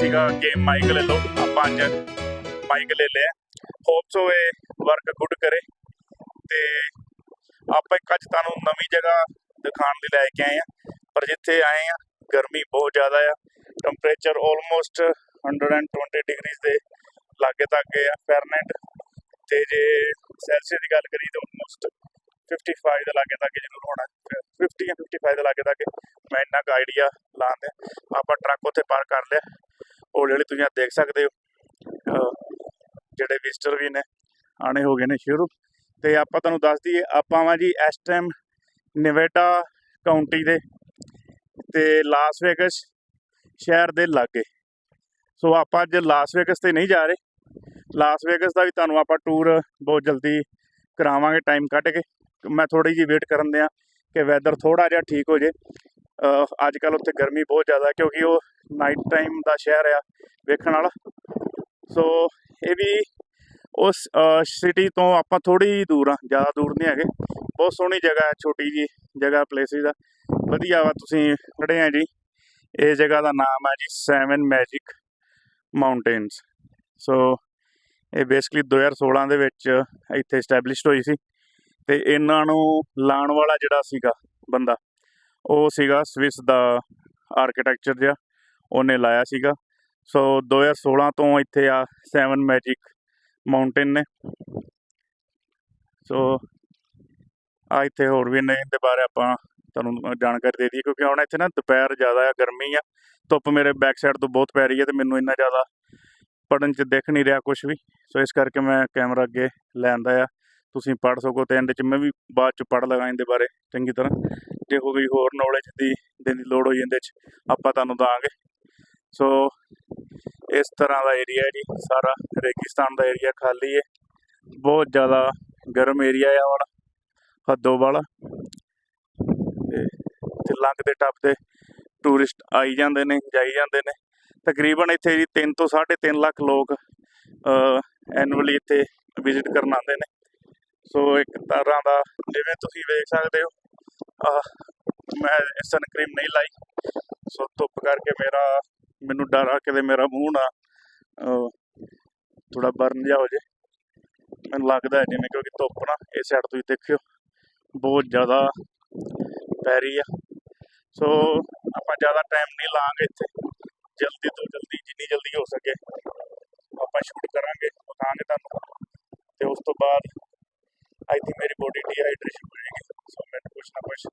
ਸੀਗਾ ਕਿ ਮਾਈਕ ਲੈ ਲਓ, ਆਪਾਂ ਅੱਜ ਮਾਈਕ ਲੈ ਲਿਆ। ਹੋਪ ਸੋ ਇਹ ਵਰਕ ਗੁੱਡ ਕਰੇ। ਤੇ ਆਪਾਂ ਇੱਕ ਅੱਜ ਤੁਹਾਨੂੰ ਨਵੀਂ ਜਗ੍ਹਾ ਦਿਖਾਉਣ ਲਈ ਲੈ ਕੇ ਆਏ ਆ ਪਰ ਜਿੱਥੇ ਆਏ ਆ ਗਰਮੀ ਬਹੁਤ ਜ਼ਿਆਦਾ ਆ। ਟੈਂਪਰੇਚਰ ਆਲਮੋਸਟ 120 ਡਿਗਰੀਜ਼ ਦੇ ਲਾਗੇ ਤੱਕ ਆ ਫੈਰਨਹਾਈਟ ਤੇ ਜੇ ਸੈਲਸੀਅਸ ਦੀ ਗੱਲ ਕਰੀ ਤਾਂ ਆਲਮੋਸਟ 55 ਦੇ ਲਾਗੇ ਤੱਕ ਜ਼ਰੂਰ ਹੋਣਾ। 50 ਜਾਂ 55 ਦੇ ਲਾਗੇ ਤੱਕ। ਮੈਂ ਇੰਨਾ ਕੁ ਆਈਡੀਆ ਲਾਉਂਦੇ ਆਪਾਂ ਟਰੱਕ ਉੱਥੇ ਪਾਰ ਕਰ ਲਿਆ। ਹੌਲੀ ਹੌਲੀ ਤੁਸੀਂ ਦੇਖ ਸਕਦੇ ਹੋ। ਜਿਹੜੇ ਵਿਜ਼ਟਰ ਵੀ ਨੇ, ਆਣੇ ਹੋ ਗਏ ਨੇ ਸ਼ੁਰੂ। ਤੇ ਆਪਾਂ ਤੁਹਾਨੂੰ ਦੱਸ ਦਈਏ, ਆਪਾਂ ਵਾਂ ਜੀ ਇਸ ਟਾਈਮ ਨਿਵੇਟਾ ਕਾਉਂਟੀ ਦੇ ਤੇ ਲਾਸ ਵੇਗਸ ਸ਼ਹਿਰ ਦੇ ਲਾਗੇ। ਸੋ ਆਪਾਂ ਅੱਜ ਲਾਸ ਵੇਗਸ ਤੇ ਨਹੀਂ ਜਾ ਰਹੇ। ਲਾਸ ਵੇਗਸ ਦਾ ਵੀ ਤੁਹਾਨੂੰ ਆਪਾਂ ਟੂਰ ਬਹੁਤ ਜਲਦੀ ਕਰਾਵਾਂਗੇ ਟਾਈਮ ਕੱਢ ਕੇ। ਮੈਂ ਥੋੜੀ ਜਿਹੀ ਵੇਟ ਕਰਨ ਦਿਆਂ ਕਿ ਵੈਦਰ ਥੋੜਾ ਜਿਹਾ ਠੀਕ ਹੋ ਜੇ। ਅੱਜ ਕੱਲ ਉੱਥੇ ਗਰਮੀ ਬਹੁਤ ਜ਼ਿਆਦਾ ਕਿਉਂਕਿ ਉਹ ਨਾਈਟ ਟਾਈਮ ਦਾ ਸ਼ਹਿਰ ਆ ਵੇਖਣ ਵਾਲਾ। ਸੋ ਇਹ ਵੀ ਉਸ ਸਿਟੀ ਤੋਂ ਆਪਾਂ ਥੋੜੀ ਦੂਰ ਆ, ਜ਼ਿਆਦਾ ਦੂਰ ਨਹੀਂ ਹੈਗੇ। ਬਹੁਤ ਸੋਹਣੀ ਜਗ੍ਹਾ ਹੈ, ਛੋਟੀ ਜੀ ਜਗ੍ਹਾ ਪਲੇਸਿਸ ਦਾ ਵਧੀਆ ਵਾ, ਤੁਸੀਂ ਖੜੇ ਆ ਜੀ। ਇਹ ਜਗ੍ਹਾ ਦਾ ਨਾਮ ਹੈ ਜੀ ਸੈਵਨ ਮੈਜਿਕ ਮਾਊਂਟੇਨਸ ਸੋ ਇਹ ਬੇਸਿਕਲੀ 2016 ਦੇ ਵਿੱਚ ਇੱਥੇ ਸਟੈਬਲਿਸ਼ਡ ਹੋਈ ਸੀ। ਤੇ ਇਹਨਾਂ ਨੂੰ ਲਾਣ ਵਾਲਾ ਜਿਹੜਾ ਸੀਗਾ ਬੰਦਾ ਉਹ ਸੀਗਾ ਸਵਿਸ ਦਾ ਆਰਕੀਟੈਕਚਰ ਜਿਹਾ, ਉਹਨੇ ਲਾਇਆ ਸੀਗਾ। ਸੋ 2016 ਤੋਂ ਇੱਥੇ ਆ ਸੈਵਨ ਮੈਜਿਕ ਮਾਊਂਟੇਨ ਨੇ। ਸੋ ਆ ਇੱਥੇ ਹੋਰ ਵੀ ਨੇ, ਇਹਦੇ ਬਾਰੇ ਆਪਾਂ ਤੁਹਾਨੂੰ ਜਾਣਕਾਰੀ ਦੇ ਦਈਏ, ਕਿਉਂਕਿ ਹੁਣ ਇੱਥੇ ਨਾ ਦੁਪਹਿਰ ਜ਼ਿਆਦਾ ਆ, ਗਰਮੀ ਆ। ਧੁੱਪ ਮੇਰੇ ਬੈਕ ਸਾਈਡ ਤੋਂ ਬਹੁਤ ਪੈ ਰਹੀ ਹੈ ਤੇ ਮੈਨੂੰ ਇੰਨਾ ਜ਼ਿਆਦਾ ਪੜਨ ਚ ਦਿਖ ਨਹੀਂ ਰਿਹਾ ਕੁਝ ਵੀ। ਸੋ ਇਸ ਕਰਕੇ ਮੈਂ ਕੈਮਰਾ ਅੱਗੇ ਲੈ ਆਂਦਾ ਆ। ਤੁਸੀਂ ਪੜ੍ਹ ਸਕੋ ਤੇ ਐਂਡ ਚ ਮੈਂ ਵੀ ਬਾਅਦ ਚ ਪੜ੍ਹ ਲਗਾ ਇਹਦੇ ਬਾਰੇ, ਚੰਗੀ ਤਰ੍ਹਾਂ। ਜੇ ਕੋਈ ਹੋਰ ਨੌਲੇਜ ਦੀ, ਦੇਣ ਦੀ ਲੋੜ ਹੋਈ ਇਹਦੇ ਚ, ਆਪਾਂ ਤੁਹਾਨੂੰ ਦਾਂਗੇ। ਸੋ ਇਸ ਤਰ੍ਹਾਂ ਦਾ ਏਰੀਆ ਹੈ ਜੀ, ਸਾਰਾ ਰੇਗਿਸਤਾਨ ਦਾ ਏਰੀਆ ਖਾਲੀ ਹੈ। ਬਹੁਤ ਜ਼ਿਆਦਾ ਗਰਮ ਏਰੀਆ ਆ ਵਾਲਾ ਹੱਦੋਂ ਵਾਲਾ। ਤੇ ਇੱਥੇ ਲੰਘਦੇ ਟੱਪਦੇ ਟੂਰਿਸਟ ਆਈ ਜਾਂਦੇ ਨੇ, ਜਾਈ ਜਾਂਦੇ ਨੇ। ਤਕਰੀਬਨ ਇੱਥੇ ਜੀ 3 ਤੋਂ 3.5 ਲੱਖ ਲੋਕ ਐਨੂਅਲੀ ਇੱਥੇ ਵਿਜ਼ਿਟ ਕਰਨ ਆਉਂਦੇ ਨੇ। ਸੋ ਇੱਕ ਤਰ੍ਹਾਂ ਦਾ ਜਿਵੇਂ ਤੁਸੀਂ ਵੇਖ ਸਕਦੇ ਹੋ, ਆਹ ਮੈਂ ਸਨਕ੍ਰੀਮ ਨਹੀਂ ਲਾਈ। ਸੋ ਧੁੱਪ ਕਰਕੇ ਮੇਰਾ, ਮੈਨੂੰ ਡਰ ਆ ਕਿਤੇ ਮੇਰਾ ਮੂੰਹ ਨਾ ਥੋੜਾ ਬਰਨ ਜਿਹਾ ਹੋ ਜੇ। ਮੈਨੂੰ ਲੱਗਦਾ ਜਿਵੇਂ ਕਿਉਂਕਿ ਧੁੱਪ ਨਾ ਇਸ ਸਾਈਡ ਤੁਸੀਂ ਦੇਖਿਓ, ਬਹੁਤ ਜ਼ਿਆਦਾ ਪੈ ਰਹੀ ਆ। ਸੋ ਆਪਾਂ ਜ਼ਿਆਦਾ ਟਾਈਮ ਨਹੀਂ ਲਾਂਗੇ ਇੱਥੇ। ਜਲਦੀ ਤੋਂ ਜਲਦੀ, ਜਿੰਨੀ ਜਲਦੀ ਹੋ ਸਕੇ ਆਪਾਂ ਸ਼ੂਟ ਕਰਾਂਗੇ ਉਤਾਂਗੇ ਤੁਹਾਨੂੰ। ਤੇ ਉਸ ਤੋਂ ਬਾਅਦ ਆਈ ਥਿੰਕ ਮੇਰੀ ਬੋਡੀ ਡੀਹਾਈਡਰੇਸ਼ਨ ਹੋ ਜਾਏਗੀ ਸੋ ਮੈਨੂੰ ਕੁਛ ਨਾ ਕੁਛ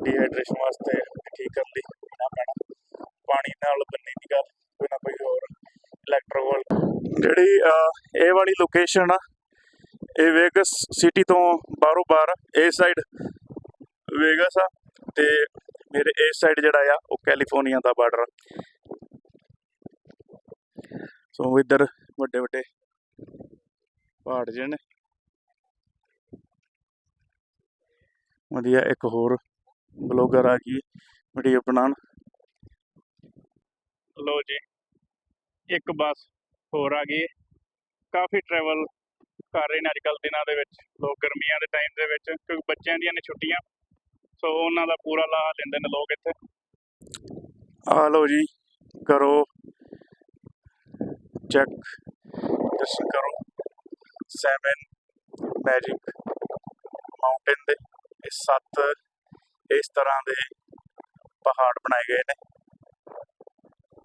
ਡੀਹਾਈਡਰੇਸ਼ਨ ਵਾਸਤੇ ਠੀਕ ਕਰਨ ਲਈ ਪੀਣਾ ਪੈਣਾ ਪਾਣੀ ਨਾਲ ਬੰਨੀ ਦੀ ਗੱਲ ਕੋਈ ਨਾ ਕੋਈ ਹੋਰ ਇਲੈਕਟ੍ਰੋਲ ਜਿਹੜੀ ਇਹ ਵਾਲੀ ਲੋਕੇਸ਼ਨ ਆ ਇਹ ਵੇਗਸ ਸਿਟੀ ਤੋਂ ਬਾਹਰੋਂ ਬਾਹਰ ਇਹ ਸਾਈਡ ਵੇਗਸ ਆ ਤੇ ਮੇਰੇ ਇਸ ਸਾਈਡ ਜਿਹੜਾ ਆ ਉਹ ਕੈਲੀਫੋਰਨੀਆ ਦਾ ਬਾਰਡਰ ਆ ਸੋ ਇੱਧਰ ਵੱਡੇ ਵੱਡੇ ਪਹਾੜ ਜਿਹੇ ਨੇ ਵਧੀਆ ਇੱਕ ਹੋਰ ਬਲੌਗਰ ਆ ਗਈ ਵੀਡੀਓ ਬਣਾਉਣ। ਲੋ ਜੀ ਇੱਕ ਬੱਸ ਹੋਰ ਆ ਗਈ। ਕਾਫੀ ਟਰੈਵਲ ਕਰ ਰਹੇ ਨੇ ਅੱਜ ਕੱਲ੍ਹ ਦਿਨਾਂ ਦੇ ਵਿੱਚ ਲੋਕ ਗਰਮੀਆਂ ਦੇ ਟਾਈਮ ਦੇ ਵਿੱਚ ਕਿਉਂਕਿ ਬੱਚਿਆਂ ਦੀਆਂ ਨੇ ਛੁੱਟੀਆਂ ਸੋ ਉਹਨਾਂ ਦਾ ਪੂਰਾ ਲਾਹਾ ਲੈਂਦੇ ਨੇ ਲੋਕ ਇੱਥੇ। ਆ ਲਓ ਜੀ ਕਰੋ। ਚੈੱਕ ਦਰਸ਼ਨ ਕਰੋ। ਸੈਵਨ ਮੈਜਿਕ ਮਾਊਂਟੇਨ ਦੇ। ਇਹ ਸੱਤ, ਇਸ ਤਰ੍ਹਾਂ ਦੇ ਪਹਾੜ ਬਣਾਏ ਗਏ ਨੇ।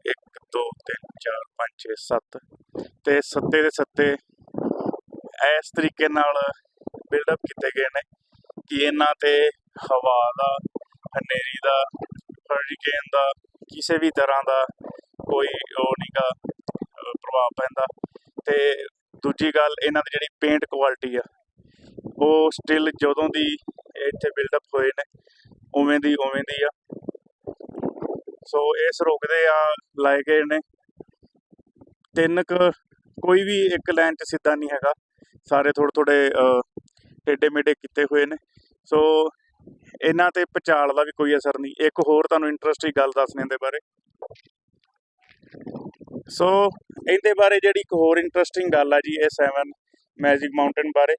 1 2 3 4 5 6 7 ਤੇ ਸੱਤੇ ਦੇ ਸੱਤੇ ਇਸ ਤਰੀਕੇ ਨਾਲ ਬਿਲਡਅਪ ਕੀਤੇ ਗਏ ਨੇ ਕਿ ਇਹਨਾਂ ਤੇ ਹਵਾ ਦਾ, ਹਨੇਰੀ ਦਾ ਹਰੀਕੇਨ ਦਾ, ਕਿਸੇ ਵੀ ਤਰ੍ਹਾਂ ਦਾ ਕੋਈ ਉਹ ਨਹੀਂਗਾ ਪ੍ਰਭਾਵ ਪੈਂਦਾ। ਤੇ ਦੂਜੀ ਗੱਲ, ਇਹਨਾਂ ਦੀ ਜਿਹੜੀ ਪੇਂਟ ਕੁਆਲਿਟੀ ਆ, ਉਹ ਸਟਿਲ ਜਦੋਂ ਦੀ ਇੱਥੇ ਬਿਲਡਅਪ ਹੋਏ ਨੇ, ਉਵੇਂ ਦੀ ਉਵੇਂ ਦੀ ਆ। ਸੋ ਇਸ ਰੁਕਦੇ ਆ, ਲਾਏ ਗਏ ਨੇ। ਤਿੰਨ ਕੁ, ਕੋਈ ਵੀ ਇੱਕ ਲਾਈਨ 'ਚ ਸਿੱਧਾ ਨਹੀਂ ਹੈਗਾ। ਸਾਰੇ ਥੋੜ੍ਹੇ ਥੋੜ੍ਹੇ ਟੇਡੇ ਮੇਢੇ ਕੀਤੇ ਹੋਏ ਨੇ। ਸੋ ਇਹਨਾਂ ਤੇ ਪਚਾਲ ਦਾ ਵੀ ਕੋਈ ਅਸਰ ਨਹੀਂ। ਇੱਕ ਹੋਰ ਤੁਹਾਨੂੰ ਇੰਟਰਸਟਿੰਗ ਗੱਲ ਦੱਸਣੇ ਦੇ ਬਾਰੇ। ਸੋ ਇਹਦੇ ਬਾਰੇ ਜਿਹੜੀ ਇੱਕ ਹੋਰ ਇੰਟਰਸਟਿੰਗ ਗੱਲ ਆ ਜੀ, ਇਹ 7 ਮੈਜਿਕ ਮਾਊਂਟੇਨ ਬਾਰੇ,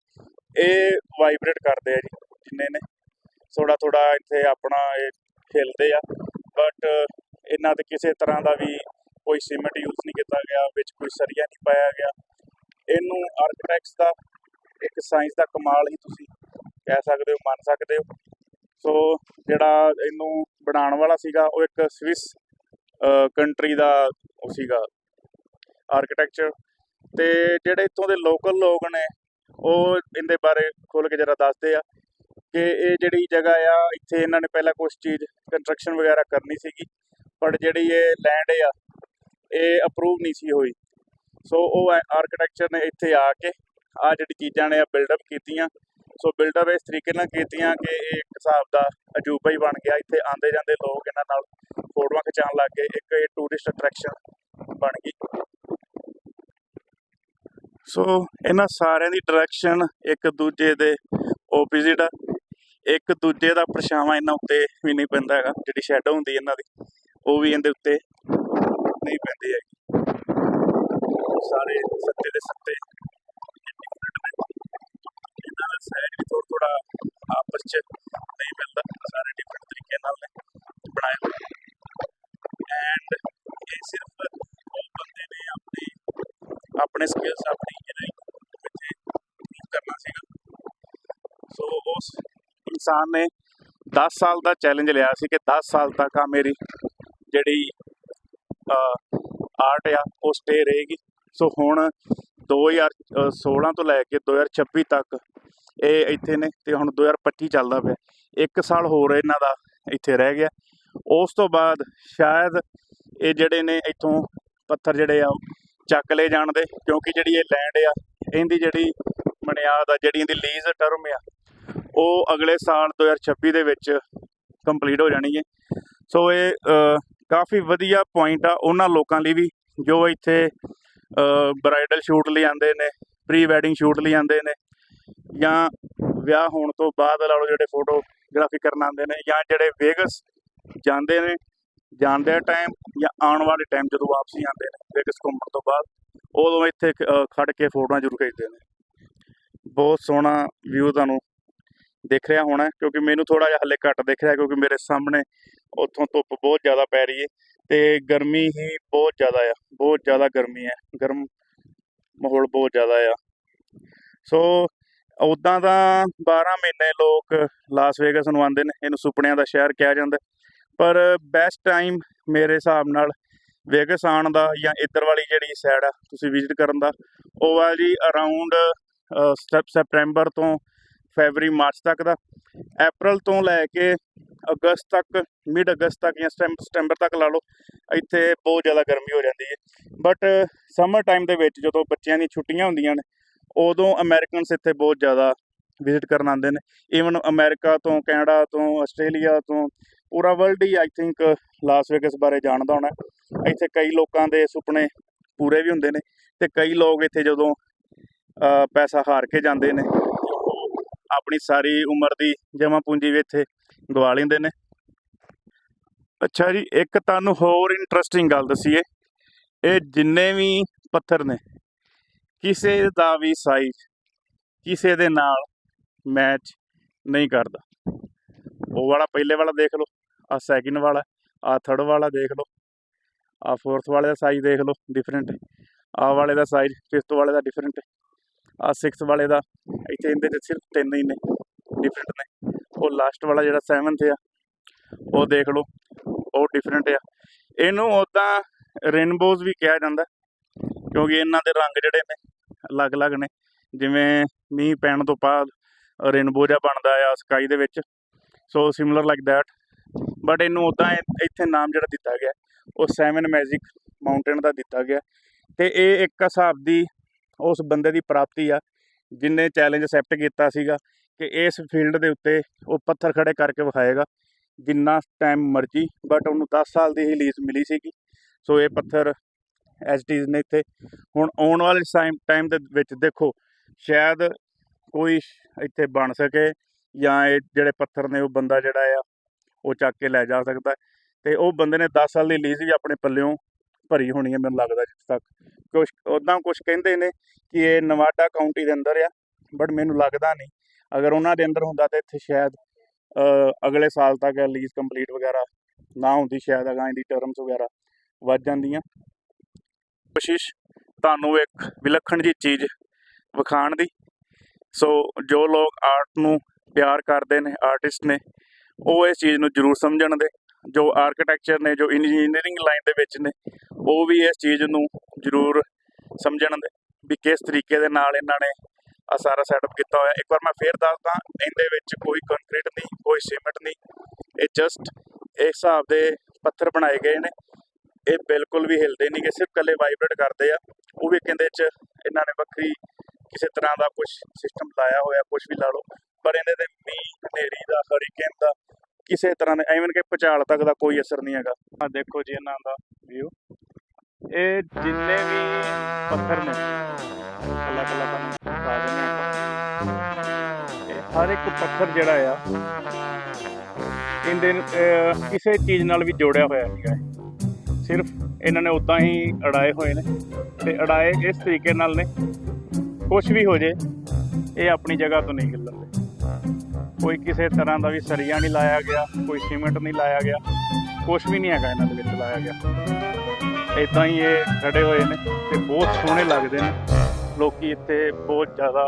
ਇਹ ਵਾਈਬ੍ਰੇਟ ਕਰਦੇ ਆ ਜੀ। ਜਿੰਨੇ ਨੇ। ਥੋੜਾ ਥੋੜਾ ਇੱਥੇ ਆਪਣਾ ਇਹ ਖੇਲਦੇ ਆ। ਬਟ ਇਹਨਾਂ ਤੇ ਕਿਸੇ ਤਰ੍ਹਾਂ ਦਾ ਵੀ ਕੋਈ ਸੀਮੈਂਟ ਯੂਜ਼ ਨਹੀਂ ਕੀਤਾ ਗਿਆ, ਵਿੱਚ ਕੋਈ ਸਰੀਆ ਨਹੀਂ ਪਾਇਆ ਗਿਆ। ਇਹਨੂੰ ਆਰਕੀਟੈਕਟਸ ਦਾ ਇੱਕ ਸਾਇੰਸ ਦਾ ਕਮਾਲ ਹੀ ਤੁਸੀਂ ਕਹਿ ਸਕਦੇ ਹੋ, ਮੰਨ ਸਕਦੇ ਹੋ। ਸੋ ਜਿਹੜਾ ਇਹਨੂੰ ਬਣਾਉਣ ਵਾਲਾ ਸੀਗਾ, ਉਹ ਇੱਕ ਸਵਿਸ ਕੰਟਰੀ ਦਾ ਉਹ ਸੀਗਾ ਆਰਕੀਟੈਕਚਰ ਤੇ ਜਿਹੜੇ ਇੱਥੋਂ ਦੇ ਲੋਕਲ ਲੋਕ ਨੇ, ਉਹ ਇਹਦੇ ਬਾਰੇ ਖੁੱਲ ਕੇ ਜਰਾ ਦੱਸਦੇ ਆ। ਕਿ ਇਹ ਜਿਹੜੀ ਜਗ੍ਹਾ ਆ, ਇੱਥੇ ਇਹਨਾਂ ਨੇ ਪਹਿਲਾਂ ਕੁਝ ਚੀਜ਼ ਕੰਸਟਰਕਸ਼ਨ ਵਗੈਰਾ ਕਰਨੀ ਸੀਗੀ, ਪਰ ਜਿਹੜੀ ਇਹ ਲੈਂਡ ਆ, ਇਹ ਅਪਰੂਵ ਨਹੀਂ ਸੀ ਹੋਈ। ਸੋ ਉਹ ਆਰਕੀਟੈਕਚਰ ਨੇ ਇੱਥੇ ਆ ਕੇ ਆ ਜਿਹੜੀ ਚੀਜ਼ਾਂ ਨੇ ਆ ਬਿਲਡਅਪ ਕੀਤੀਆਂ। ਸੋ ਬਿਲਡਅਪ ਇਸ ਤਰੀਕੇ ਨਾਲ ਕੀਤੀਆਂ ਕਿ ਇਹ ਇੱਕ ਹਿਸਾਬ ਦਾ ਅਜੂਬਾ ਹੀ ਬਣ ਗਿਆ। ਇੱਥੇ ਆਂਦੇ ਜਾਂਦੇ ਲੋਕ ਇਹਨਾਂ ਨਾਲ ਫੋਟੋਆਂ ਖਿਚਾਉਣ ਲੱਗ ਗਏ। ਇੱਕ ਇਹ ਟੂਰਿਸਟ ਅਟਰੈਕਸ਼ਨ ਬਣ ਗਈ। ਸੋ ਇਹਨਾਂ ਸਾਰਿਆਂ ਦੀ ਡਾਇਰੈਕਸ਼ਨ ਇੱਕ ਦੂਜੇ ਦੇ ਓਪੋਜ਼ਿਟ ਆ। ਇੱਕ ਦੂਜੇ ਦਾ ਪਰਛਾਵਾਂ ਇਹਨਾਂ ਉੱਤੇ ਵੀ ਨਹੀਂ ਪੈਂਦਾ ਹੈਗਾ, ਜਿਹੜੀ ਸ਼ੈਡੋ ਹੁੰਦੀ ਇਹਨਾਂ ਦੀ, ਉਹ ਵੀ ਇਹਦੇ ਉੱਤੇ ਨਹੀਂ ਪੈਂਦੀ ਹੈਗੀ। ਸਾਰੇ ਸੱਤੇ ਦੇ ਸੱਤੇ। ਇਹਨਾਂ ਦਾ ਸਾਈਜ਼ ਵੀ ਥੋੜਾ ਥੋੜਾ ਆਪਸ ਚ ਨਹੀਂ ਮਿਲਦਾ, ਸਾਰੇ ਡਿਫਰੈਂਟ ਤਰੀਕੇ ਨਾਲ ਬਣਾਏ ਹੋਏ ਐਂਡ ਇਹ ਸਿਰਫ ਉਹ ਬੰਦੇ ਨੇ ਆਪਣੀ ਆਪਣੇ ਸਕਿੱਲਸ ਆਪਣੀ ਇੰਜੀਨੀਅਰਿੰਗ ਵਿੱਚ ਕਰਨਾ ਸੀਗਾ ਸੋ ਉਸ ਇਨਸਾਨ ਨੇ 10 ਸਾਲ ਦਾ ਚੈਲੰਜ ਲਿਆ ਸੀ ਕਿ 10 ਸਾਲ ਤੱਕ ਆ ਮੇਰੀ ਜਿਹੜੀ ਆਰਟ ਆ, ਉਹ ਸਟੇ ਰਹੇਗੀ। ਸੋ ਹੁਣ 2016 ਤੋਂ ਲੈ ਕੇ 2026 ਤੱਕ ਇਹ ਇੱਥੇ ਨੇ ਤੇ ਹੁਣ 2025 ਚੱਲਦਾ ਪਿਆ। ਇੱਕ ਸਾਲ ਹੋਰ ਇਹਨਾਂ ਦਾ ਇੱਥੇ ਰਹਿ ਗਿਆ। ਉਸ ਤੋਂ ਬਾਅਦ ਸ਼ਾਇਦ ਇਹ ਜਿਹੜੇ ਨੇ ਇੱਥੋਂ ਪੱਥਰ ਜਿਹੜੇ ਆ, ਉਹ ਚੱਕ ਲਏ ਜਾਣਦੇ ਕਿਉਂਕਿ ਜਿਹੜੀ ਇਹ ਲੈਂਡ ਆ, ਇਹਦੀ ਜਿਹੜੀ ਬੁਨਿਆਦ ਆ, ਜਿਹੜੀ ਇਹਦੀ ਲੀਜ਼ ਟਰਮ ਆ ਉਹ ਅਗਲੇ ਸਾਲ 2026 ਦੇ ਵਿੱਚ ਕੰਪਲੀਟ ਹੋ ਜਾਣੀ ਹੈ ਸੋ ਇਹ ਕਾਫੀ ਵਧੀਆ ਪੁਆਇੰਟ ਆ ਉਹਨਾਂ ਲੋਕਾਂ ਲਈ ਵੀ ਜੋ ਇੱਥੇ ਬ੍ਰਾਈਡਲ ਸ਼ੂਟ ਲਈ ਆਉਂਦੇ ਨੇ ਪ੍ਰੀ ਵੈਡਿੰਗ ਸ਼ੂਟ ਲਈ ਆਉਂਦੇ ਨੇ ਜਾਂ ਵਿਆਹ ਹੋਣ ਤੋਂ ਬਾਅਦ ਲਾ ਲਓ ਜਿਹੜੇ ਫੋਟੋਗ੍ਰਾਫੀ ਕਰਨ ਆਉਂਦੇ ਨੇ ਜਾਂ ਜਿਹੜੇ ਵੇਗਸ ਜਾਂਦੇ ਨੇ ਜਾਂਦੇ ਟਾਈਮ ਜਾਂ ਆਉਣ ਵਾਲੇ ਟਾਈਮ ਜਦੋਂ ਵਾਪਸੀ ਆਉਂਦੇ ਨੇ ਵੇਗਸ ਘੁੰਮਣ ਤੋਂ ਬਾਅਦ ਉਦੋਂ ਇੱਥੇ ਅ, ਖੜ ਕੇ ਫੋਟੋਆਂ ਜ਼ਰੂਰ ਖਿੱਚਦੇ ਨੇ। ਬਹੁਤ ਸੋਹਣਾ ਵਿਊ ਤੁਹਾਨੂੰ ਦਿਖ ਰਿਹਾ ਹੋਣਾ, ਕਿਉਂਕਿ ਮੈਨੂੰ ਥੋੜਾ ਜਿਹਾ ਹੱਲੇ ਘੱਟ ਦਿਖ ਰਿਹਾ, ਕਿਉਂਕਿ ਮੇਰੇ ਸਾਹਮਣੇ ਉੱਥੋਂ ਧੁੱਪ ਬਹੁਤ ਜ਼ਿਆਦਾ ਪੈ ਰਹੀ ਹੈ ਤੇ ਗਰਮੀ ਹੀ ਬਹੁਤ ਜ਼ਿਆਦਾ ਆ, ਬਹੁਤ ਜ਼ਿਆਦਾ ਗਰਮੀ ਹੈ, ਗਰਮ ਮਾਹੌਲ ਬਹੁਤ ਜ਼ਿਆਦਾ ਆ। ਸੋ ਉਦਾਂ ਦਾ 12 ਮਹੀਨੇ ਲੋਕ ਲਾਸ ਵੇਗਸ ਨੂੰ ਆਉਂਦੇ ਨੇ, ਇਹਨੂੰ ਸੁਪਨਿਆਂ ਦਾ ਸ਼ਹਿਰ ਕਿਹਾ ਜਾਂਦਾ ਪਰ ਬੈਸਟ ਟਾਈਮ ਮੇਰੇ ਹਿਸਾਬ ਨਾਲ ਵੇਗਸ ਆਉਣ ਦਾ ਜਾਂ ਇੱਧਰ ਵਾਲੀ ਜਿਹੜੀ ਸਾਈਡ ਆ, ਤੁਸੀਂ ਵਿਜ਼ਿਟ ਕਰਨ ਦਾ, ਉਹ ਆ ਜੀ ਅਰਾਊਂਡ ਸੈਪਟੈਂਬਰ ਤੋਂ ਫੈਬਰੀ ਮਾਰਚ ਤੱਕ ਦਾ। ਅਪ੍ਰੈਲ ਤੋਂ ਲੈ ਕੇ ਅਗਸਤ ਤੱਕ ਮਿਡ ਅਗਸਤ ਤੱਕ ਜਾਂ ਸਤੰਬ- ਸਤੰਬਰ ਤੱਕ ਲਾ ਲਓ, ਇੱਥੇ ਬਹੁਤ ਜ਼ਿਆਦਾ ਗਰਮੀ ਹੋ ਜਾਂਦੀ ਹੈ। ਬਟ ਸਮਰ ਟਾਈਮ ਦੇ ਵਿੱਚ ਜਦੋਂ ਬੱਚਿਆਂ ਦੀਆਂ ਛੁੱਟੀਆਂ ਹੁੰਦੀਆਂ ਨੇ, ਉਦੋਂ ਅਮਰੀਕਨਸ ਇੱਥੇ ਬਹੁਤ ਜ਼ਿਆਦਾ ਵਿਜ਼ਿਟ ਕਰਨ ਆਉਂਦੇ ਨੇ। ਈਵਨ ਅਮਰੀਕਾ ਤੋਂ ਕੈਨੇਡਾ ਤੋਂ ਆਸਟ੍ਰੇਲੀਆ ਤੋਂ, ਪੂਰਾ ਵਰਲਡ ਹੀ ਆਈ ਥਿੰਕ ਲਾਸ ਵੇਗਸ ਬਾਰੇ ਜਾਣਦਾ ਹੋਣਾ। ਇੱਥੇ ਕਈ ਲੋਕਾਂ ਦੇ ਸੁਪਨੇ ਪੂਰੇ ਵੀ ਹੁੰਦੇ ਨੇ ਤੇ ਕਈ ਲੋਕ ਇੱਥੇ ਜਦੋਂ ਪੈਸਾ ਹਾਰ ਕੇ ਜਾਂਦੇ ਨੇ। ਆਪਣੀ ਸਾਰੀ ਉਮਰ ਦੀ ਜਮ੍ਹਾਂ ਪੂੰਜੀ ਵੀ ਇੱਥੇ ਗਵਾ ਲੈਂਦੇ ਨੇ। ਅੱਛਾ ਜੀ, ਇੱਕ ਤੁਹਾਨੂੰ ਹੋਰ ਇੰਟਰਸਟਿੰਗ ਗੱਲ ਦਸੀਏ। ਇਹ ਜਿੰਨੇ ਵੀ ਪੱਥਰ ਨੇ, ਕਿਸੇ ਦਾ ਵੀ ਸਾਈਜ਼ ਕਿਸੇ ਦੇ ਨਾਲ ਮੈਚ ਨਹੀਂ ਕਰਦਾ। ਉਹ ਵਾਲਾ ਪਹਿਲੇ ਵਾਲਾ ਦੇਖ ਲਓ ਆ ਸੈਕਿੰਡ ਵਾਲਾ ਆ ਥਰਡ ਵਾਲਾ ਦੇਖ ਲਓ ਆ ਫੋਰਥ ਵਾਲੇ ਦਾ ਸਾਈਜ਼ ਦੇਖ ਲਓ ਡਿਫਰੈਂਟ ਆ ਵਾਲੇ ਦਾ ਸਾਈਜ਼ ਫਿਫਥ ਵਾਲੇ ਦਾ ਡਿਫਰੈਂਟ ਆ ਸਿਕਸਥ ਵਾਲੇ ਦਾ। ਇੱਥੇ ਇਹਦੇ 'ਚ ਸਿਰਫ ਤਿੰਨ ਹੀ ਨੇ। ਡਿਫਰੈਂਟ ਨੇ। ਉਹ ਲਾਸਟ ਵਾਲਾ ਜਿਹੜਾ 7th ਆ, ਉਹ ਦੇਖ ਲਓ। ਉਹ ਡਿਫਰੈਂਟ ਆ। ਇਹਨੂੰ ਉਦਾਂ ਰੇਨਬੋਜ਼ ਵੀ ਕਿਹਾ ਜਾਂਦਾ, ਕਿਉਂਕਿ ਇਹਨਾਂ ਦੇ ਰੰਗ ਜਿਹੜੇ ਨੇ, ਅਲੱਗ-ਅਲੱਗ ਨੇ। ਜਿਵੇਂ ਮੀਂਹ ਪੈਣ ਤੋਂ ਬਾਅਦ ਰੇਨਬੋ ਜਿਹਾ ਬਣਦਾ ਆ ਸਕਾਈ ਦੇ ਵਿੱਚ। So similar like that but ਇਹਨੂੰ ਉਦਾਂ ਇੱਥੇ ਨਾਮ ਜਿਹੜਾ ਦਿੱਤਾ ਗਿਆ, ਉਹ ਸੈਵਨ ਮੈਜਿਕ ਮਾਊਂਟੇਨ ਦਾ ਦਿੱਤਾ ਗਿਆ। ਤੇ ਇਹ ਇੱਕ ਹਿਸਾਬ ਦੀ ਉਸ ਬੰਦੇ ਦੀ ਪ੍ਰਾਪਤੀ ਆ, ਜਿਨੇ ਚੈਲੰਜ ਅਸੈਪਟ ਕੀਤਾ ਸੀਗਾ ਕਿ ਇਸ ਫੀਲਡ ਦੇ ਉੱਤੇ ਉਹ ਪੱਥਰ ਖੜੇ ਕਰਕੇ ਵਿਖਾਏਗਾ, ਜਿੰਨਾ ਟਾਈਮ ਮਰਜ਼ੀ ਬਟ ਉਹਨੂੰ 10 ਸਾਲ ਦੀ ਹੀ ਲੀਜ਼ ਮਿਲੀ ਸੀਗੀ ਸੋ ਇਹ ਪੱਥਰ ਐਸ ਟੀ ਨੇ ਇੱਥੇ ਹੁਣ ਆਉਣ ਵਾਲੇ ਟਾਈਮ ਟਾਈਮ ਦੇ ਵਿੱਚ ਦੇਖੋ, ਸ਼ਾਇਦ ਕੋਈ ਇੱਥੇ ਬਣ ਸਕੇ ਜਾਂ ਇਹ ਜਿਹੜੇ ਪੱਥਰ ਨੇ ਉਹ ਬੰਦਾ ਜਿਹੜਾ ਆ, ਉਹ ਚੱਕ ਕੇ ਲੈ ਜਾ ਸਕਦਾ ਹੈ। ਤੇ ਉਹ ਬੰਦੇ ਨੇ 10 ਸਾਲ ਦੀ ਲੀਜ਼ ਵੀ ਆਪਣੇ ਪੱਲਿਓਂ ਭਰੀ ਹੋਣੀ ਹੈ ਮੈਨੂੰ ਲੱਗਦਾ ਜਿੱਥੇ ਤੱਕ। ਕੁਛ ਉੱਦਾਂ ਕੁਝ ਕਹਿੰਦੇ ਨੇ ਕਿ ਇਹ ਨਵਾਡਾ ਕਾਉਂਟੀ ਦੇ ਅੰਦਰ ਆ ਬਟ ਮੈਨੂੰ ਲੱਗਦਾ ਨਹੀਂ। ਅਗਰ ਉਹਨਾਂ ਦੇ ਅੰਦਰ ਹੁੰਦਾ ਤਾਂ ਇੱਥੇ ਸ਼ਾਇਦ ਅਗਲੇ ਸਾਲ ਤੱਕ ਲੀਜ਼ ਕੰਪਲੀਟ ਵਗੈਰਾ ਨਾ ਹੁੰਦੀ, ਸ਼ਾਇਦ ਅਗਾਂ ਦੀ ਟਰਮਸ ਵਗੈਰਾ ਵੱਧ ਜਾਂਦੀਆਂ। ਕੋਸ਼ਿਸ਼ ਤੁਹਾਨੂੰ ਇੱਕ ਵਿਲੱਖਣ ਜੀ ਚੀਜ਼ ਵਿਖਾਉਣ ਦੀ। ਸੋ ਜੋ ਲੋਕ ਆਰਟ ਨੂੰ ਪਿਆਰ ਕਰਦੇ ਨੇ ਆਰਟਿਸਟ ਨੇ, ਉਹ ਇਸ ਚੀਜ਼ ਨੂੰ ਜ਼ਰੂਰ ਸਮਝਣ ਦੇ। ਜੋ ਆਰਕੀਟੈਕਚਰ ਨੇ, ਜੋ ਇੰਜੀਨੀਅਰਿੰਗ ਲਾਈਨ ਦੇ ਵਿੱਚ ਨੇ, ਉਹ ਵੀ ਇਸ ਚੀਜ਼ ਨੂੰ ਜ਼ਰੂਰ ਸਮਝਣ ਦੇ ਵੀ ਕਿਸ ਤਰੀਕੇ ਦੇ ਨਾਲ ਇਹਨਾਂ ਨੇ ਆ ਸਾਰਾ ਸੈਟਅਪ ਕੀਤਾ ਹੋਇਆ। ਇੱਕ ਵਾਰ ਮੈਂ ਫੇਰ ਦੱਸਦਾ, ਇਹਦੇ ਵਿੱਚ ਕੋਈ ਕੰਕਰੀਟ ਨਹੀਂ, ਕੋਈ ਸੀਮੈਂਟ ਨਹੀਂ। ਇਹ ਜਸਟ ਇਸ ਹਿਸਾਬ ਦੇ ਪੱਥਰ ਬਣਾਏ ਗਏ ਨੇ। ਇਹ ਬਿਲਕੁਲ ਵੀ ਹਿਲਦੇ ਨਹੀਂ ਕਿ ਸਿਰਫ ਕੱਲੇ ਵਾਈਬ੍ਰੇਟ ਕਰਦੇ ਆ। ਉਹ ਵੀ ਕਹਿੰਦੇ ਚ ਇਹਨਾਂ ਨੇ ਵੱਖਰੀ ਕਿਸੇ ਤਰ੍ਹਾਂ ਦਾ ਕੁਝ ਸਿਸਟਮ ਲਾਇਆ ਹੋਇਆ ਕੁਝ ਵੀ ਲਾ ਲਓ। ਪਰ ਇਹਦੇ ਤੇ ਮੀਂਹ ਹਨੇਰੀ ਦਾ ਹਰੀਕੇਨ ਦਾ ਕਿਸੇ ਤਰ੍ਹਾਂ ਦਾ ਐਵਨ ਕਿ ਭੁਚਾਲ ਤੱਕ ਦਾ ਕੋਈ ਅਸਰ ਨਹੀਂ ਹੈਗਾ। ਆ ਦੇਖੋ ਜੀ ਇਹਨਾਂ ਦਾ ਵਿਊ ਇਹ ਜਿੰਨੇ ਵੀ ਪੱਥਰ ਨੇ ਕੱਲਾ ਕੱਲਾ ਤੁਹਾਨੂੰ ਦਿਖਾ ਦਿੰਦੇ ਆਪਾਂ। ਇਹ ਹਰ ਇੱਕ ਪੱਥਰ ਜਿਹੜਾ ਆ, ਇਹਦੇ ਕਿਸੇ ਚੀਜ਼ ਨਾਲ ਵੀ ਜੋੜਿਆ ਹੋਇਆ ਹੈਗਾ ਸਿਰਫ ਇਹਨਾਂ ਨੇ ਉਦਾਂ ਹੀ ਅੜਾਏ ਹੋਏ ਨੇ ਤੇ ਅੜਾਏ ਇਸ ਤਰੀਕੇ ਨਾਲ ਨੇ। ਕੁਝ ਵੀ ਹੋ ਜੇ, ਇਹ ਆਪਣੀ ਜਗ੍ਹਾ ਤੋਂ ਨਹੀਂ ਹਿੱਲਣਗੇ ਕੋਈ ਕਿਸੇ ਤਰ੍ਹਾਂ ਦਾ ਵੀ ਸਰੀਆ ਨਹੀਂ ਲਾਇਆ ਗਿਆ, ਕੋਈ ਸੀਮੈਂਟ ਨਹੀਂ ਲਾਇਆ ਗਿਆ ਕੁਝ ਵੀ ਨਹੀਂ ਹੈਗਾ ਇਹਨਾਂ ਦੇ ਵਿੱਚ ਲਾਇਆ ਗਿਆ। ਇਦਾਂ ਹੀ ਇਹ ਖੜੇ ਹੋਏ ਨੇ ਤੇ ਬਹੁਤ ਸੋਹਣੇ ਲੱਗਦੇ ਨੇ। ਲੋਕੀ ਇੱਥੇ ਬਹੁਤ ਜ਼ਿਆਦਾ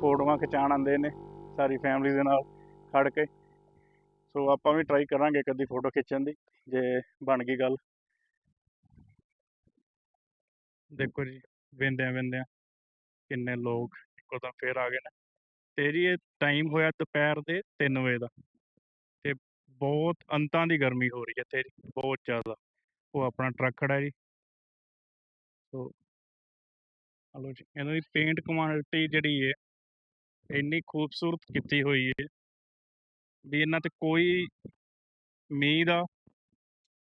ਫੋਟੋਆਂ ਖਿਚਾਣ ਆਉਂਦੇ ਨੇ ਸਾਰੀ ਫੈਮਿਲੀ ਦੇ ਨਾਲ ਖੜ ਕੇ। ਸੋ ਆਪਾਂ ਵੀ ਟਰਾਈ ਕਰਾਂਗੇ ਕਦੀ ਫੋਟੋ ਖਿੱਚਣ ਦੀ, ਜੇ ਬਣ ਗਈ ਗੱਲ। ਦੇਖੋ ਜੀ ਵਿੰਦਿਆਂ ਵਿੰਦਿਆਂ ਕਿੰਨੇ ਲੋਕ ਇੱਕੋ ਦਮ ਫੇਰ ਆ ਗਏ ਨੇ। ਤੇ ਜੀ ਇਹ ਟਾਈਮ ਹੋਇਆ ਦੁਪਹਿਰ ਦੇ 3 ਵਜੇ ਦਾ ਤੇ ਬਹੁਤ ਅੰਤਾਂ ਦੀ ਗਰਮੀ ਹੋ ਰਹੀ ਹੈ ਇੱਥੇ ਜੀ ਬਹੁਤ ਜ਼ਿਆਦਾ। ਉਹ ਆਪਣਾ ਟਰੱਕ ਖੜਾ ਜੀ। ਸੋ ਹਲੋ ਜੀ ਇਹਨਾਂ ਦੀ ਪੇਂਟ ਕੁਆਲਿਟੀ ਜਿਹੜੀ ਹੈ ਇੰਨੀ ਖੂਬਸੂਰਤ ਕੀਤੀ ਹੋਈ ਹੈ ਵੀ ਇਹਨਾਂ ਤੇ ਕੋਈ ਮੀਂਹ ਦਾ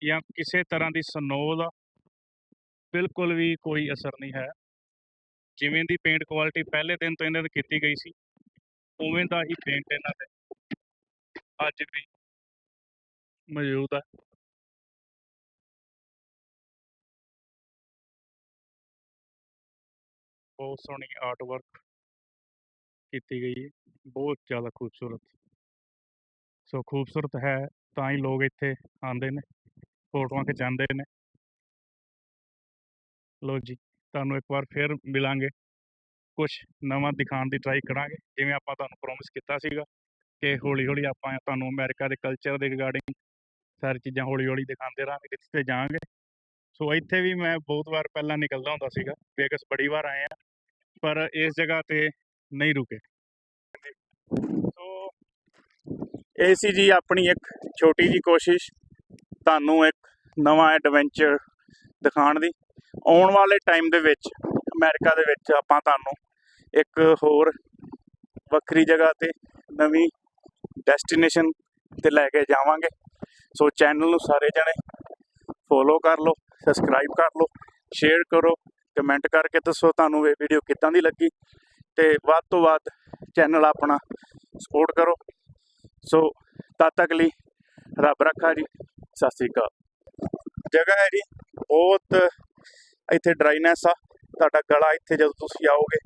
ਜਾਂ ਕਿਸੇ ਤਰ੍ਹਾਂ ਦੀ ਸਨੋ ਦਾ ਬਿਲਕੁਲ ਵੀ ਕੋਈ ਅਸਰ ਨਹੀਂ ਹੈ। ਜਿਵੇਂ ਦੀ ਪੇਂਟ ਕੁਆਲਿਟੀ ਪਹਿਲੇ ਦਿਨ ਤੋਂ ਇਹਨਾਂ ਦੀ ਕੀਤੀ ਗਈ ਸੀ ਉਵੇਂ ਦਾ ਹੀ ਪੇਂਟ ਇਹਨਾਂ ਦੇ। ਅੱਜ ਵੀ। ਮੌਜੂਦ ਹੈ ਬਹੁਤ ਸੋਹਣੀ ਆਰਟ ਵਰਕ ਕੀਤੀ ਗਈ ਹੈ। ਬਹੁਤ ਜ਼ਿਆਦਾ ਖੂਬਸੂਰਤ। ਸੋ ਖੂਬਸੂਰਤ ਹੈ, ਤਾਂ ਹੀ ਲੋਕ ਇੱਥੇ ਆਉਂਦੇ ਨੇ, ਫੋਟੋਆਂ ਖਿਚਾਉਂਦੇ ਨੇ। ਲੋ ਜੀ, ਤੁਹਾਨੂੰ ਇੱਕ ਵਾਰ ਫਿਰ ਮਿਲਾਂਗੇ। ਕੁਝ ਨਵਾਂ ਦਿਖਾਉਣ ਦੀ ਟਰਾਈ ਕਰਾਂਗੇ। ਜਿਵੇਂ ਆਪਾਂ ਤੁਹਾਨੂੰ ਪ੍ਰੋਮਿਸ ਕੀਤਾ ਸੀਗਾ ਕਿ ਹੌਲੀ ਹੌਲੀ ਆਪਾਂ ਤੁਹਾਨੂੰ ਅਮਰੀਕਾ ਦੇ ਕਲਚਰ ਦੇ ਰਿਗਾਰਡਿੰਗ ਸਾਰੀ ਚੀਜ਼ਾਂ ਹੌਲੀ ਹੌਲੀ ਦਿਖਾਉਂਦੇ ਰਹਾਂਗੇ, ਜਿੱਥੇ ਜਾਵਾਂਗੇ। ਸੋ ਇੱਥੇ ਵੀ ਮੈਂ ਬਹੁਤ ਵਾਰ ਪਹਿਲਾਂ ਨਿਕਲਦਾ ਹੁੰਦਾ ਸੀਗਾ ਵੇਗਸ ਬੜੀ ਵਾਰ ਆਏ ਆ ਪਰ ਇਸ ਜਗ੍ਹਾ ਤੇ ਨਹੀਂ ਰੁਕੇ। ਸੋ ਇਹ ਸੀ ਜੀ ਆਪਣੀ ਇੱਕ ਛੋਟੀ ਜੀ ਕੋਸ਼ਿਸ਼, ਤੁਹਾਨੂੰ ਇੱਕ ਨਵਾਂ ਐਡਵੈਂਚਰ ਦਿਖਾਉਣ ਦੀ। ਆਉਣ ਵਾਲੇ ਟਾਈਮ ਦੇ ਵਿੱਚ ਅਮਰੀਕਾ ਦੇ ਵਿੱਚ ਆਪਾਂ ਤੁਹਾਨੂੰ ਇੱਕ ਹੋਰ ਵੱਖਰੀ ਜਗ੍ਹਾ ਤੇ ਨਵੀਂ ਡੈਸਟੀਨੇਸ਼ਨ ਤੇ ਲੈ ਕੇ ਜਾਵਾਂਗੇ। ਸੋ ਚੈਨਲ ਨੂੰ ਸਾਰੇ ਜਣੇ ਫੋਲੋ ਕਰ ਲਓ ਸਬਸਕ੍ਰਾਈਬ ਕਰ ਲਓ ਸ਼ੇਅਰ ਕਰੋ ਕਮੈਂਟ ਕਰਕੇ ਦੱਸੋ ਤੁਹਾਨੂੰ ਇਹ ਵੀਡੀਓ ਕਿੱਦਾਂ ਦੀ ਲੱਗੀ ਤੇ ਵੱਧ ਤੋਂ ਵੱਧ ਚੈਨਲ ਆਪਣਾ ਸਪੋਰਟ ਕਰੋ। ਸੋ ਤਦ ਤੱਕ ਲਈ ਰੱਬ ਰੱਖਾ ਜੀ, ਸਤਿ ਸ੍ਰੀ ਅਕਾਲ। ਜਗ੍ਹਾ ਹੈ ਜੀ, ਬਹੁਤ ਇੱਥੇ ਡਰਾਈਨੈਸ ਆ। ਤੁਹਾਡਾ ਗਲਾ ਇੱਥੇ ਜਦੋਂ ਤੁਸੀਂ ਆਓਗੇ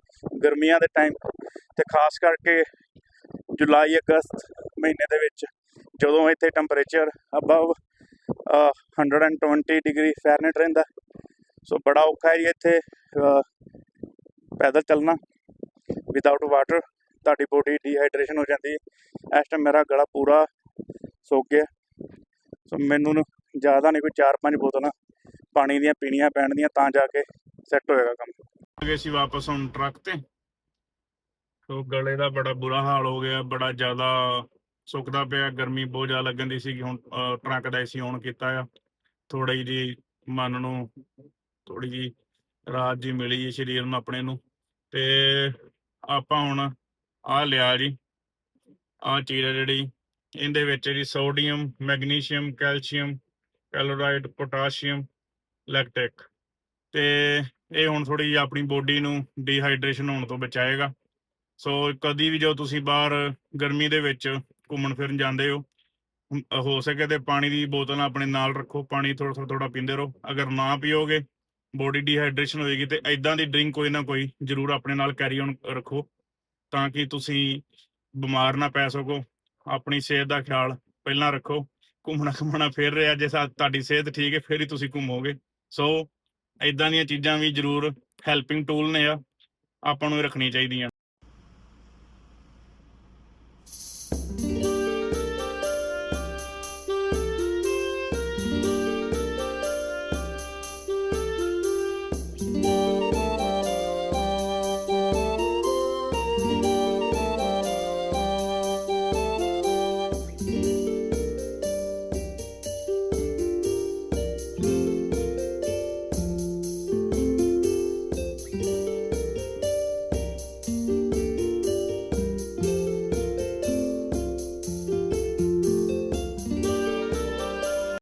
ਗਰਮੀਆਂ ਦੇ ਟਾਈਮ ਤੇ ਖਾਸ ਕਰਕੇ ਜੁਲਾਈ, ਅਗਸਤ ਮਹੀਨੇ ਦੇ ਵਿੱਚ, ਜਦੋਂ ਇੱਥੇ ਟੈਂਪਰੇਚਰ ਅਬਵ 120 ਡਿਗਰੀ ਫਾਰਨਹੀਟ ਰਹਿੰਦਾ, ਸੋ ਬੜਾ ਔਖਾ ਹੈ ਜੀ ਇੱਥੇ ਪੈਦਲ ਚੱਲਣਾ। ਵਿਦਆਊਟ ਵਾਟਰ ਤੁਹਾਡੀ ਬੋਡੀ ਡੀਹਾਈਡਰੇਸ਼ਨ ਹੋ ਜਾਂਦੀ ਹੈ। ਇਸ ਟਾਈਮ ਮੇਰਾ ਗਲਾ ਪੂਰਾ ਸੁੱਕ ਗਿਆ। ਸੋ ਮੈਨੂੰ ਨਾ ਜ਼ਿਆਦਾ ਨਹੀਂ ਕੋਈ 4-5 ਬੋਤਲਾਂ ਪਾਣੀ ਦੀਆਂ, ਪੀਣੀਆਂ ਪੈਣਦੀਆਂ ਤਾਂ ਜਾ ਕੇ ਸੈੱਟ ਹੋਏਗਾ ਕੰਮ। ਗਏ ਸੀ ਵਾਪਸ ਹੁਣ ਟਰੱਕ ਤੇ। ਸੋ ਗਲੇ ਦਾ ਬੜਾ ਬੁਰਾ ਹਾਲ ਹੋ ਗਿਆ, ਬੜਾ ਜ਼ਿਆਦਾ ਸੁੱਕਦਾ ਪਿਆ, ਗਰਮੀ ਬਹੁਤ ਜ਼ਿਆਦਾ ਲੱਗਣ ਦੀ ਸੀ ਹੁਣ ਟਰੱਕ ਦਾ ਏਸੀ ਔਨ ਕੀਤਾ ਆ। ਥੋੜੀ ਜੀ ਮਨ ਨੂੰ ਥੋੜੀ ਜੀ ਰਾਹਤ ਜੀ ਮਿਲੀ ਜੀ ਸਰੀਰ ਨੂੰ ਆਪਣੇ ਨੂੰ। ਤੇ ਆਪਾਂ ਹੁਣ ਆ ਲਿਆ ਜੀ ਆ ਚੀਜ਼ ਹੈ ਜਿਹੜੀ, ਇਹਦੇ ਵਿੱਚ ਜੀ sodium, magnesium, calcium, chloride, potassium, lactic. ਤੇ ਇਹ ਹੁਣ ਥੋੜੀ ਜਿਹੀ ਆਪਣੀ ਬੋਡੀ ਨੂੰ ਡੀਹਾਈਡਰੇਸ਼ਨ ਹੋਣ ਤੋਂ ਬਚਾਏਗਾ। ਸੋ ਕਦੀ ਵੀ ਜੋ ਤੁਸੀਂ ਬਾਹਰ ਗਰਮੀ ਦੇ ਵਿੱਚ ਘੁੰਮਣ ਫਿਰਨ ਜਾਂਦੇ ਹੋ ਹੋ ਸਕੇ ਤੇ ਪਾਣੀ ਦੀ ਬੋਤਲ ਆਪਣੇ ਨਾਲ ਰੱਖੋ, ਪਾਣੀ ਥੋੜਾ ਥੋੜਾ ਥੋੜਾ ਪੀਂਦੇ ਰਹੋ। ਅਗਰ ਨਾ ਪੀਓਗੇ ਬੋਡੀ ਡੀਹਾਈਡਰੇਸ਼ਨ ਹੋਏਗੀ ਤੇ ਐਦਾਂ ਦੀ ਡਰਿੰਕ ਕੋਈ ਨਾ ਕੋਈ ਜ਼ਰੂਰ ਆਪਣੇ ਨਾਲ ਕੈਰੀ ਔਨ ਰੱਖੋ, ਤਾਂ ਕਿ ਤੁਸੀਂ ਬਿਮਾਰ ਨਾ ਪੈ ਸਕੋ। ਆਪਣੀ ਸਿਹਤ ਦਾ ਖਿਆਲ ਪਹਿਲਾਂ ਰੱਖੋ। ਘੁੰਮਣਾ ਘੁੰਮਣਾ ਫਿਰ ਰਿਹਾ, ਜੇ ਸਾ- ਤੁਹਾਡੀ ਸਿਹਤ ਠੀਕ ਹੈ, ਫਿਰ ਹੀ ਤੁਸੀਂ ਘੁੰਮੋਗੇ। ਸੋ ਇਦਾਂ ਦੀਆਂ ਚੀਜ਼ਾਂ ਵੀ ਜ਼ਰੂਰ ਹੈਲਪਿੰਗ ਟੂਲ ਨੇ ਆ ਆਪਾਂ ਨੂੰ ਇਹ ਰੱਖਣੀਆਂ ਚਾਹੀਦੀਆਂ।